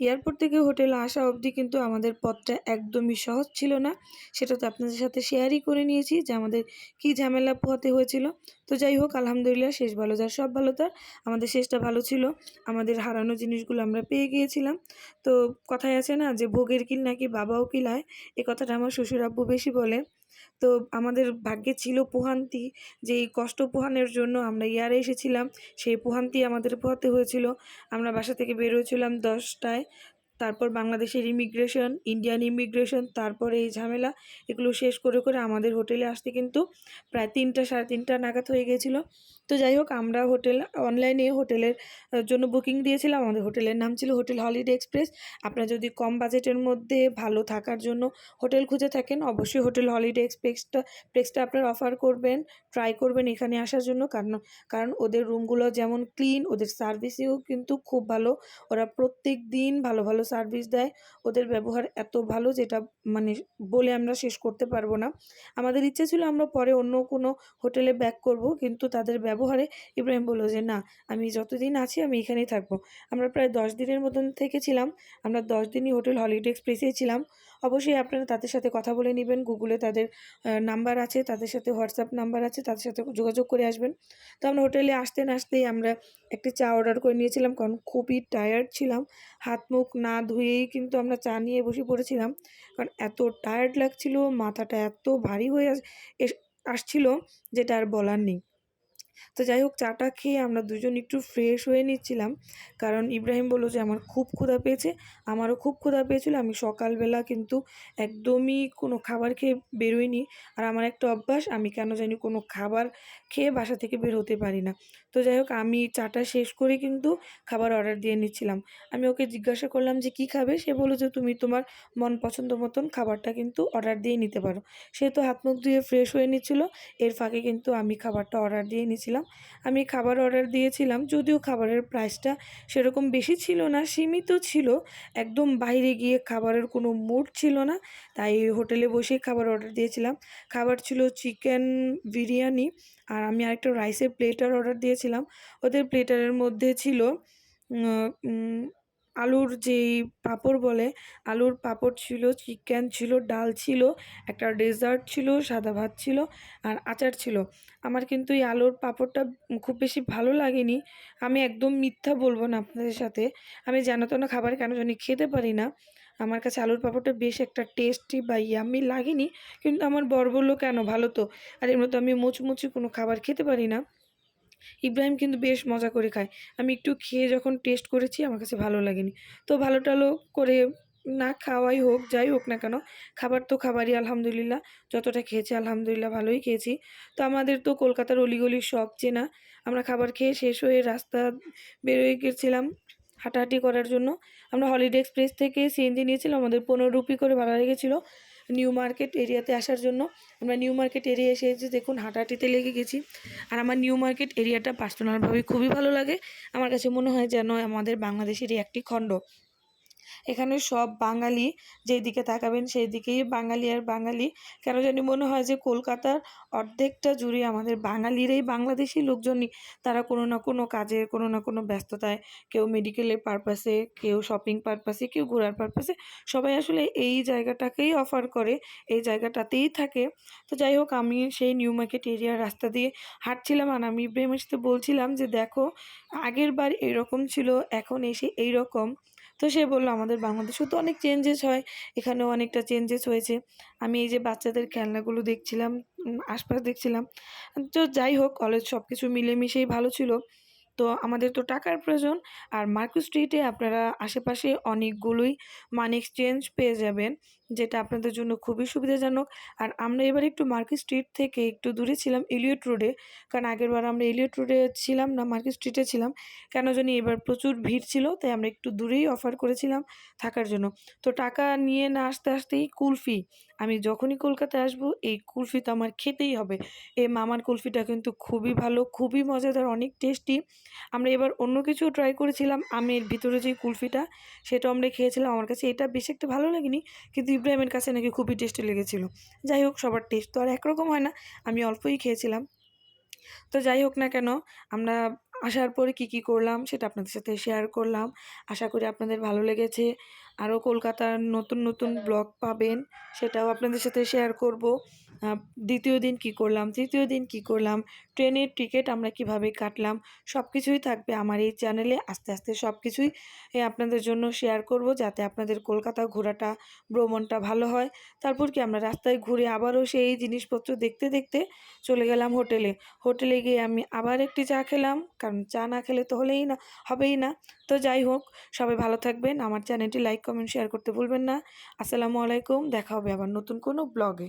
Airport থেকে হোটেলে আসা অবধি কিন্তু আমাদের পথটা একদমই সহজ ছিল না। সেটা তো আপনাদের সাথে শেয়ারই করে নিয়েছি যে আমাদের কী ঝামেলা পোহাতে হয়েছিল। তো যাই হোক, আলহামদুলিল্লাহ শেষ ভালো যার সব ভালো তার। আমাদের শেষটা ভালো ছিল। আমাদের হারানো জিনিসগুলো আমরা পেয়ে গিয়েছিলাম। তো কথায় আছে না যে, ভোগের কিল নাকি বাবাও কিলায়? এ কথাটা আমার শ্বশুর আব্বু বেশি বলে। তো আমাদের ভাগ্যে ছিল পোহান্তি। যে এই কষ্ট পোহানোর জন্য আমরা ইয়ারে এসেছিলাম, সেই পোহান্তি আমাদের পোহাতে হয়েছিল। আমরা বাসা থেকে বের হয়েছিলাম দশটায়। তারপর বাংলাদেশের ইমিগ্রেশন ইন্ডিয়ান ইমিগ্রেশন তারপরে এই ঝামেলা, এগুলো শেষ করে করে আমাদের হোটেলে আসতে কিন্তু প্রায় তিনটা, সাড়ে তিনটা নাগাদ হয়ে গেছিল তো যাই হোক, আমরা হোটেল অনলাইনে হোটেলের জন্য বুকিং দিয়েছিলাম। আমাদের হোটেলের নাম ছিল হোটেল হলিডে এক্সপ্রেস আপনারা যদি কম বাজেটের মধ্যে ভালো থাকার জন্য হোটেল খুঁজে থাকেন, অবশ্যই হোটেল হলিডে এক্সপ্রেসটা প্রেসটা আপনার অফার করবেন ট্রাই করবেন এখানে আসার জন্য। কারণ কারণ ওদের রুমগুলো যেমন ক্লিন ওদের সার্ভিসেও কিন্তু খুব ভালো। ওরা প্রত্যেক দিন ভালো ভালো সার্ভিস দেয়, ওদের ব্যবহার এত ভালো যেটা মানে বলে আমরা শেষ করতে পারব না। আমাদের ইচ্ছে ছিল আমরা পরে অন্য কোনো হোটেলে ব্যাক করব, কিন্তু তাদের ব্যবহারে ইব্রাহিম বলল যে, না, আমি যতদিন আছি আমি এখানেই থাকব। আমরা প্রায় দশ দিনের মতন থেকেছিলাম, আমরা দশ দিনই হোটেল হলিডে এক্সপ্রেসেই ছিলাম। অবশ্যই আপনারা তাদের সাথে কথা বলে নেবেন। গুগলে তাদের নাম্বার আছে, তাদের সাথে হোয়াটসঅ্যাপ নাম্বার আছে, তাদের সাথে যোগাযোগ করে আসবেন। তো আমরা হোটেলে আসতে না আসতেই আমরা একটি চা অর্ডার করে নিয়েছিলাম, কারণ খুবই টায়ার্ড ছিলাম। হাত মুখ না ধুয়েই কিন্তু আমরা চা নিয়ে বসে পড়েছিলাম, কারণ এত টায়ার্ড লাগছিল, মাথাটা এত ভারী হয়ে আসছিল, যেটা আর বলার নেই। তো যাই হোক চাটা খেয়ে আমরা দুজন একটু ফ্রেশ হয়ে নিচ্ছিলাম। কারণ ইব্রাহিম বলল যে, আমার খুব ক্ষুধা পেয়েছে। আমারও খুব ক্ষুধা পেয়েছিল। আমি সকালবেলা কিন্তু একদমই কোনো খাবার খেয়ে বেরোইনি। আর আমার একটা অভ্যাস, আমি কেন জানি কোনো খাবার খেয়ে বাসা থেকে বের হতে পারি না। তো যাই হোক, আমি চাটা শেষ করে কিন্তু খাবার অর্ডার দিয়ে নিচ্ছিলাম। আমি ওকে জিজ্ঞাসা করলাম যে, কি খাবে? সে বলল যে, তুমি তোমার মন পছন্দ মতন খাবারটা কিন্তু অর্ডার দিয়ে নিতে পারো। সে তো হাত মুখ ধুয়ে ফ্রেশ হয়ে নিচ্ছিল। এর ফাঁকে কিন্তু আমি খাবারটা অর্ডার দিয়ে নিয়েছিলাম আমি খাবার অর্ডার দিয়েছিলাম, যদিও খাবারের প্রাইসটা সেরকম বেশি ছিল না, সীমিত ছিল। একদম বাইরে গিয়ে খাবারের কোনো মুড ছিল না, তাই হোটেলে বসেই খাবার অর্ডার দিয়েছিলাম। খাবার ছিল চিকেন বিরিয়ানি, আর আমি আরেকটা রাইসের প্লেটার অর্ডার দিয়েছিলাম। ওদের প্লেটারের মধ্যে ছিল আলুর যেই পাঁপড় বলে, আলুর পাঁপড় ছিল, চিকেন ছিল, ডাল ছিল, একটা ডেজার্ট ছিল, সাদা ভাত ছিল আর আচার ছিল। আমার কিন্তু এই আলুর পাঁপড়টা খুব বেশি ভালো লাগেনি। আমি একদম মিথ্যা বলব না আপনাদের সাথে। আমি জানাতো না খাবার কেন জানি খেতে পারি না। আমার কাছে আলুর পাঁপড়টা বেশ একটা টেস্টি বা ইয়ামি লাগেনি, কিন্তু আমার বর বলল, কেন? ভালো তো। আর এমনি তো আমি মুচমুচি কোনো খাবার খেতে পারি না। ইব্রাহিম কিন্তু বেশ মজা করে খায়। আমি একটু খেয়ে যখন টেস্ট করেছি, আমার কাছে ভালো লাগেনি। তো ভালো টালো করে না খাওয়াই হোক, যাই হোক না কেন, খাবার তো খাবারই, আলহামদুলিল্লাহ। যতটা খেয়েছি, আলহামদুলিল্লাহ, ভালোই খেয়েছি। তো আমাদের তো কলকাতার অলিগলির সব চেনা। আমরা খাবার খেয়ে শেষ হয়ে রাস্তা বেরোয় গেছিলাম হাঁটাহাঁটি করার জন্য। আমরা হলিডে এক্সপ্রেস থেকে সিএনজি নিয়েছিলাম আমাদের পনেরো রুপি করে ভালো লেগেছিলো। নিউ মার্কেট এরিয়াতে আসার জন্য। আমরা নিউ মার্কেট এরিয়া এসে যে দেখুন হাঁটাহাঁটিতে লেগে গেছি। আর আমার নিউ মার্কেট এরিয়াটা পার্সোনালভাবে খুবই ভালো লাগে। আমার কাছে মনে হয় যেন আমাদের বাংলাদেশেরই একটি খণ্ড। এখানে সব বাঙালি যেদিকে তাকাবেন সেই দিকেই বাঙালি আর বাঙালি। কেন জানি মনে হয় যে কলকাতার অর্ধেকটা জুড়ে আমাদের বাঙালিরই বাংলাদেশি লোকজনই তারা কোনো না কোনো কাজে, কোনো না কোনো ব্যস্ততায়, কেউ মেডিকেলের পারপাসে কেউ শপিং পারপাসে কেউ ঘোরার পারপাসে সবাই আসলে এই জায়গাটাকেই অফার করে, এই জায়গাটাতেই থাকে। তো যাই হোক, আমি সেই নিউ মার্কেট এরিয়ার রাস্তা দিয়ে হাঁটছিলাম আর আমি ইব্রাহিমের সাথে বলছিলাম যে দেখো, আগের বার এরকম ছিল, এখন এসে এই রকম তো সে বলল, আমাদের বাংলাদেশেও তো অনেক চেঞ্জেস হয়। এখানেও অনেকটা চেঞ্জেস হয়েছে। আমি এই যে বাচ্চাদের খেলনাগুলো দেখছিলাম আশপাশ দেখছিলাম, তো যাই হোক কলেজ সব কিছু মিলেমিশেই ভালো ছিল। তো আমাদের তো টাকার প্রয়োজন, আর মার্কো স্ট্রিটে আপনারা আশেপাশে অনেকগুলোই মানি এক্সচেঞ্জ পেয়ে যাবেন। যেটা আপনাদের জন্য খুবই সুবিধাজনক। আর আমরা এবার একটু মার্কেট স্ট্রিট থেকে একটু দূরে ছিলাম এলিয়ট রোডে কারণ আগের বার আমরা এলিয়ট রোডে ছিলাম না, মার্কেট স্ট্রিটে ছিলাম। কেন জানি এবার প্রচুর ভিড় ছিল, তাই আমরা একটু দূরেই অফার করেছিলাম থাকার জন্য। তো টাকা নিয়ে না আসতে আসতেই কুলফি, আমি যখনই কলকাতায় আসব, এই কুলফি তো আমার খেতেই হবে। এই মামার কুলফিটা কিন্তু খুবই ভালো, খুবই মজাদার, অনেক টেস্টি আমরা এবার অন্য কিছু ট্রাই করেছিলাম, আমের ভিতরে যে কুলফিটা সেটা আমরা খেয়েছিলাম। আমার কাছে এটা বেশি একটা ভালো লাগেনি, কিন্তু ইব্রাহিমের কাছে নাকি খুবই টেস্টি লেগেছিলো। যাই হোক, সবার টেস্ট তো আর একরকম হয় না। আমি অল্পই খেয়েছিলাম। তো যাই হোক না কেন, আমরা আসার পরে কি কি করলাম সেটা আপনাদের সাথে শেয়ার করলাম। আশা করি আপনাদের ভালো লেগেছে। আরও কলকাতার নতুন নতুন ব্লগ পাবেন, সেটাও আপনাদের সাথে শেয়ার করব। দ্বিতীয় দিন কি করলাম? তৃতীয় দিন কি করলাম? ট্রেনের টিকিট আমরা কীভাবে কাটলাম? সব কিছুই থাকবে আমার এই চ্যানেলে আস্তে আস্তে সব কিছুই আপনাদের জন্য শেয়ার করব, যাতে আপনাদের কলকাতা ঘোরাটা, ভ্রমণটা ভালো হয়। তারপর কি আমরা রাস্তায় ঘুরে আবারও সেই জিনিসপত্র দেখতে দেখতে চলে গেলাম হোটেলে। হোটেলে গিয়ে আমি আবার একটি চা খেলাম, কারণ চা না খেলে তো হলেই না, হবেই না। তো যাই হোক, সবাই ভালো থাকবেন। আমার চ্যানেলটি লাইক কমেন্ট শেয়ার করতে ভুলবেন না। আসসালামু আলাইকুম দেখা হবে আবার নতুন কোনো ব্লগে